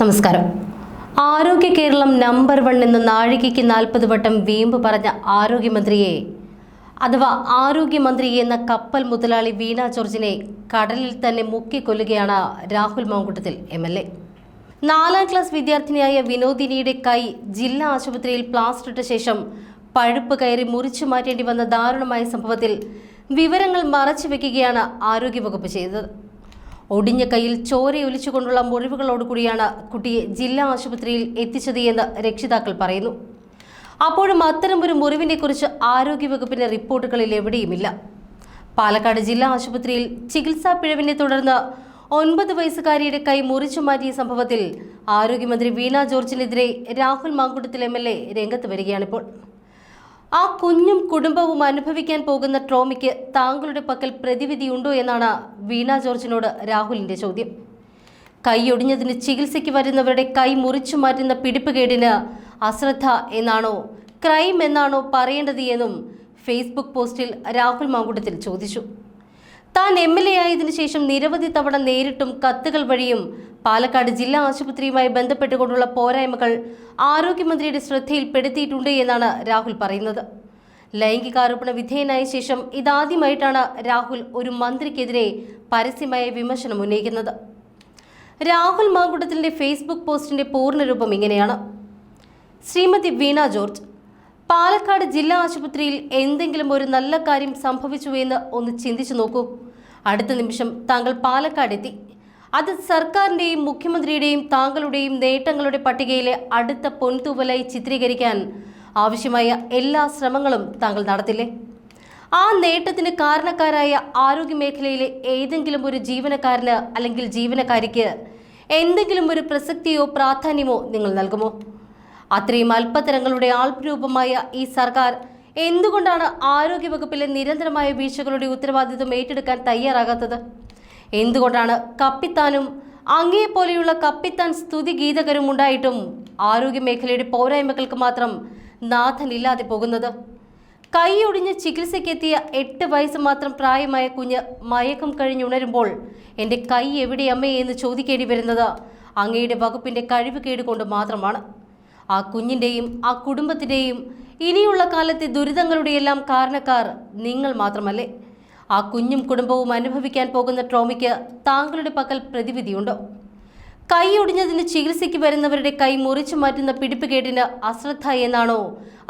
നമസ്കാരം. ആരോഗ്യ Keralam number one എന്ന് നാഴികയ്ക്ക് നാൽപ്പത് വട്ടം വീമ്പ് പറഞ്ഞ ആരോഗ്യമന്ത്രിയെ അഥവാ ആരോഗ്യമന്ത്രി എന്ന കപ്പൽ മുതലാളി വീണ ജോർജിനെ കടലിൽ തന്നെ മുക്കിക്കൊല്ലുകയാണ് Rahul Mamkootathil M L A. നാലാം ക്ലാസ് വിദ്യാർത്ഥിനിയായ വിനോദിനിയുടെ കൈ ജില്ലാ ആശുപത്രിയിൽ പ്ലാസ്റ്റർ ഇട്ട ശേഷം പഴുപ്പ് കയറി മുറിച്ചു മാറ്റേണ്ടി വന്ന ദാരുണമായ സംഭവത്തിൽ വിവരങ്ങൾ മറച്ചു വെക്കുകയാണ് ആരോഗ്യവകുപ്പ് ചെയ്തത്. ഒടിഞ്ഞ കൈയിൽ ചോരയൊലിച്ചുകൊണ്ടുള്ള മുറിവുകളോടുകൂടിയാണ് കുട്ടിയെ ജില്ലാ ആശുപത്രിയിൽ എത്തിച്ചത് എന്ന് രക്ഷിതാക്കൾ പറയുന്നു. അപ്പോഴും അത്തരമൊരു മുറിവിനെ കുറിച്ച് ആരോഗ്യവകുപ്പിന്റെ റിപ്പോർട്ടുകളിൽ എവിടെയുമില്ല. പാലക്കാട് ജില്ലാ ആശുപത്രിയിൽ ചികിത്സാ പിഴവിനെ തുടർന്ന് ഒൻപത് വയസ്സുകാരിയുടെ കൈ മുറിച്ചു മാറ്റിയ സംഭവത്തിൽ ആരോഗ്യമന്ത്രി Veena ജോർജിനെതിരെ Rahul Mamkootathil M L A രംഗത്ത് വരികയാണിപ്പോൾ. ആ കുഞ്ഞും കുടുംബവും അനുഭവിക്കാൻ പോകുന്ന ട്രോമയ്ക്ക് താങ്കളുടെ പക്കൽ പ്രതിവിധിയുണ്ടോ എന്നാണ് വീണ ജോർജിനോട് രാഹുലിന്റെ ചോദ്യം. കൈയൊടിഞ്ഞതിന് ചികിത്സയ്ക്ക് വരുന്നവരുടെ കൈ മുറിച്ചു മാറ്റുന്ന പിടിപ്പുകേടിന് അശ്രദ്ധ എന്നാണോ ക്രൈം എന്നാണോ പറയേണ്ടത് എന്നും ഫേസ്ബുക്ക് പോസ്റ്റിൽ രാഹുൽ മാങ്കുട്ടത്തിൽ ചോദിച്ചു. താൻ എം എൽ എ ആയതിനു ശേഷം നിരവധി തവണ നേരിട്ടും കത്തുകൾ വഴിയും പാലക്കാട് ജില്ലാ ആശുപത്രിയുമായി ബന്ധപ്പെട്ടുകൊണ്ടുള്ള പോരായ്മകൾ ആരോഗ്യമന്ത്രിയുടെ ശ്രദ്ധയിൽപ്പെടുത്തിയിട്ടുണ്ട് എന്നാണ് രാഹുൽ പറയുന്നത്. ലൈംഗികാരോപണ വിധേയനായ ശേഷം ഇതാദ്യമായിട്ടാണ് രാഹുൽ ഒരു മന്ത്രിക്കെതിരെ പരസ്യമായ വിമർശനം ഉന്നയിക്കുന്നത്. രാഹുൽ മാങ്കുടത്തിന്റെ ഫേസ്ബുക്ക് പോസ്റ്റിന്റെ പൂർണരൂപം ഇങ്ങനെയാണ്. ശ്രീമതി വീണ ജോർജ് പാലക്കാട് ജില്ലാ ആശുപത്രിയിൽ എന്തെങ്കിലും ഒരു നല്ല കാര്യം സംഭവിച്ചു എന്ന് ഒന്ന് ചിന്തിച്ചു നോക്കൂ. അടുത്ത നിമിഷം താങ്കൾ പാലക്കാട് എത്തി അത് സർക്കാരിന്റെയും മുഖ്യമന്ത്രിയുടെയും താങ്കളുടെയും നേട്ടങ്ങളുടെ പട്ടികയിലെ അടുത്ത പൊൻതൂവലായി ചിത്രീകരിക്കാൻ ആവശ്യമായ എല്ലാ ശ്രമങ്ങളും താങ്കൾ നടത്തില്ലേ? ആ നേട്ടത്തിന് കാരണക്കാരായ ആരോഗ്യ മേഖലയിലെ ഏതെങ്കിലും ഒരു ജീവനക്കാരന് അല്ലെങ്കിൽ ജീവനക്കാരിക്ക് എന്തെങ്കിലും ഒരു പ്രസക്തിയോ പ്രാധാന്യമോ നിങ്ങൾ നൽകുമോ? അത്രയും അല്പതരങ്ങളുടെ ആൾരൂപമായ ഈ സർക്കാർ എന്തുകൊണ്ടാണ് ആരോഗ്യവകുപ്പിലെ നിരന്തരമായ വീഴ്ചകളുടെ ഉത്തരവാദിത്വം ഏറ്റെടുക്കാൻ തയ്യാറാകാത്തത്? എന്തുകൊണ്ടാണ് കപ്പിത്താനും അങ്ങേപ്പോലെയുള്ള കപ്പിത്താൻ സ്തുതി ഗീതകരും ഉണ്ടായിട്ടും ആരോഗ്യമേഖലയുടെ പോരായ്മകൾക്ക് മാത്രം നാഥനില്ലാതെ പോകുന്നത്? കൈയൊടിഞ്ഞ് ചികിത്സയ്ക്കെത്തിയ എട്ട് വയസ്സ് മാത്രം പ്രായമായ കുഞ്ഞ് മയക്കം കഴിഞ്ഞുണരുമ്പോൾ എന്റെ കൈ എവിടെ അമ്മേ എന്ന് ചോദിക്കേണ്ടി വരുന്നത് അങ്ങയുടെ വകുപ്പിന്റെ കഴിവ് കേടുകൊണ്ട് മാത്രമാണ്. ആ കുഞ്ഞിന്റെയും ആ കുടുംബത്തിന്റെയും ഇനിയുള്ള കാലത്തെ ദുരിതങ്ങളുടെയെല്ലാം കാരണക്കാർ നിങ്ങൾ മാത്രമല്ലേ? ആ കുഞ്ഞും കുടുംബവും അനുഭവിക്കാൻ പോകുന്ന ട്രോമയ്ക്ക് താങ്കളുടെ പക്കൽ പ്രതിവിധിയുണ്ടോ? കൈ ഒടിഞ്ഞതിന് ചികിത്സയ്ക്ക് വരുന്നവരുടെ കൈ മുറിച്ചു മാറ്റുന്ന പിടിപ്പുകേടിന് അശ്രദ്ധ എന്നാണോ?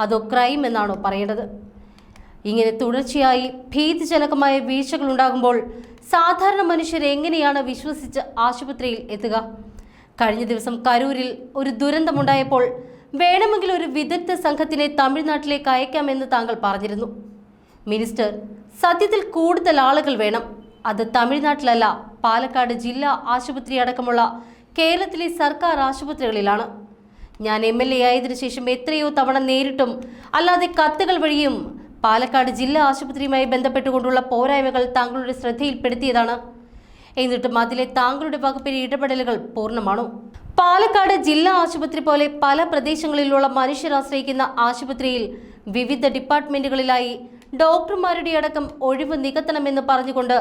അതോ ക്രൈം എന്നാണോ പറയേണ്ടത്? ഇങ്ങനെ തുടർച്ചയായി ഭീതിജനകമായ വീഴ്ചകൾ ഉണ്ടാകുമ്പോൾ സാധാരണ മനുഷ്യർ എങ്ങനെയാണ് വിശ്വസിച്ച് ആശുപത്രിയിൽ എത്തുക? കഴിഞ്ഞ ദിവസം കരൂരിൽ ഒരു ദുരന്തമുണ്ടായപ്പോൾ വേണമെങ്കിൽ ഒരു വിദഗ്ധ സംഘത്തിനെ തമിഴ്നാട്ടിലേക്ക് അയക്കാമെന്ന് താങ്കൾ പറഞ്ഞിരുന്നു. മിനിസ്റ്റർ സത്യത്തിൽ കൂടുതൽ ആളുകൾ വേണം. അത് തമിഴ്നാട്ടിലല്ല പാലക്കാട് ജില്ലാ ആശുപത്രി അടക്കമുള്ള കേരളത്തിലെ സർക്കാർ ആശുപത്രികളിലാണ്. ഞാൻ എം എൽ എ ആയതിനു ശേഷം എത്രയോ തവണ നേരിട്ടും അല്ലാതെ കത്തുകൾ വഴിയും പാലക്കാട് ജില്ലാ ആശുപത്രിയുമായി ബന്ധപ്പെട്ടുകൊണ്ടുള്ള പോരായ്മകൾ താങ്കളുടെ ശ്രദ്ധയിൽപ്പെടുത്തിയതാണ്. എന്നിട്ടും അതിലെ താങ്കളുടെ വകുപ്പിലെ ഇടപെടലുകൾ പൂർണമാണോ? പാലക്കാട് ജില്ലാ ആശുപത്രി പോലെ പല പ്രദേശങ്ങളിലുള്ള മനുഷ്യർ ആശ്രയിക്കുന്ന ആശുപത്രിയിൽ വിവിധ ഡിപ്പാർട്ട്മെന്റുകളിലായി ഡോക്ടർമാരുടെ അടക്കം ഒഴിവ് നികത്തണമെന്ന് പറഞ്ഞുകൊണ്ട്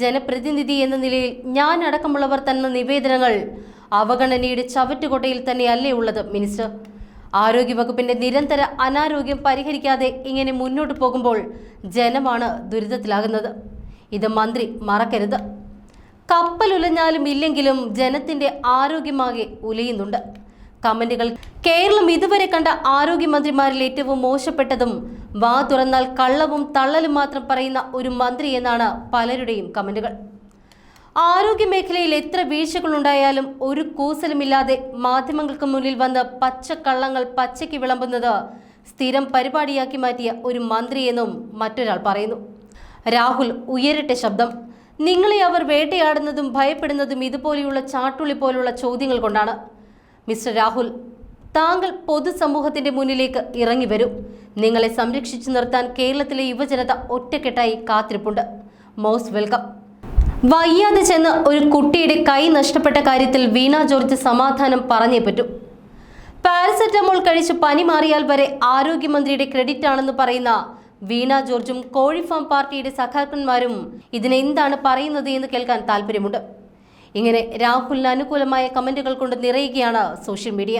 ജനപ്രതിനിധി എന്ന നിലയിൽ ഞാൻ അടക്കമുള്ളവർ തന്ന നിവേദനങ്ങൾ അവഗണനയുടെ ചവറ്റുകൊട്ടയിൽ തന്നെയല്ലേ ഉള്ളത് മിനിസ്റ്റർ. ആരോഗ്യവകുപ്പിന്റെ നിരന്തര അനാരോഗ്യം പരിഹരിക്കാതെ ഇങ്ങനെ മുന്നോട്ട് പോകുമ്പോൾ ജനമാണ് ദുരിതത്തിലാകുന്നത്. ഇത് മന്ത്രി മറക്കരുത്. കപ്പലുലഞ്ഞാലും ഇല്ലെങ്കിലും ജനത്തിന്റെ ആരോഗ്യമാകെ ഉലയുന്നുണ്ട് കമന്റുകൾ. കേരളം ഇതുവരെ കണ്ട ആരോഗ്യമന്ത്രിമാരിൽ ഏറ്റവും മോശപ്പെട്ടതും വാ തുറന്നാൽ കള്ളവും തള്ളലും മാത്രം പറയുന്ന ഒരു മന്ത്രി എന്നാണ് പലരുടെയും കമന്റുകൾ. ആരോഗ്യ മേഖലയിൽ എത്ര വീഴ്ചകളുണ്ടായാലും ഒരു കൂസലുമില്ലാതെ മാധ്യമങ്ങൾക്ക് മുന്നിൽ വന്ന് പച്ചക്കള്ളങ്ങൾ പച്ചയ്ക്ക് വിളമ്പുന്നത് സ്ഥിരം പരിപാടിയാക്കി മാറ്റിയ ഒരു മന്ത്രിയെന്നും മറ്റൊരാൾ പറയുന്നു. രാഹുൽ ഉയരട്ടെ ശബ്ദം. നിങ്ങളെ അവർ വേട്ടയാടുന്നതും ഭയപ്പെടുന്നതും ഇതുപോലെയുള്ള ചാട്ടുളി പോലുള്ള ചോദ്യങ്ങൾ കൊണ്ടാണ്. മിസ്റ്റർ രാഹുൽ താങ്കൾ പൊതുസമൂഹത്തിന്റെ മുന്നിലേക്ക് ഇറങ്ങി വരും. നിങ്ങളെ സംരക്ഷിച്ചു നിർത്താൻ കേരളത്തിലെ യുവജനത ഒറ്റക്കെട്ടായി കാത്തിരിപ്പുണ്ട്. Most welcome. വയ്യാതെ ചെന്ന് ഒരു കുട്ടിയുടെ കൈ നഷ്ടപ്പെട്ട കാര്യത്തിൽ വീണ ജോർജ് സമാധാനം പറഞ്ഞേ പറ്റൂ. പാരസെറ്റമോൾ കഴിച്ച് പനി മാറിയാൽ വരെ ആരോഗ്യമന്ത്രിയുടെ ക്രെഡിറ്റ് ആണെന്ന് പറയുന്ന വീണ ജോർജും കോഴിഫാം പാർട്ടിയുടെ സഖാക്കന്മാരും ഇതിനെന്താണ് പറയുന്നത് എന്ന് കേൾക്കാൻ താല്പര്യമുണ്ട് ഇങ്ങനെ രാഹുലിന് അനുകൂലമായ കമന്റുകൾ കൊണ്ട് നിറയുകയാണ് സോഷ്യൽ മീഡിയ.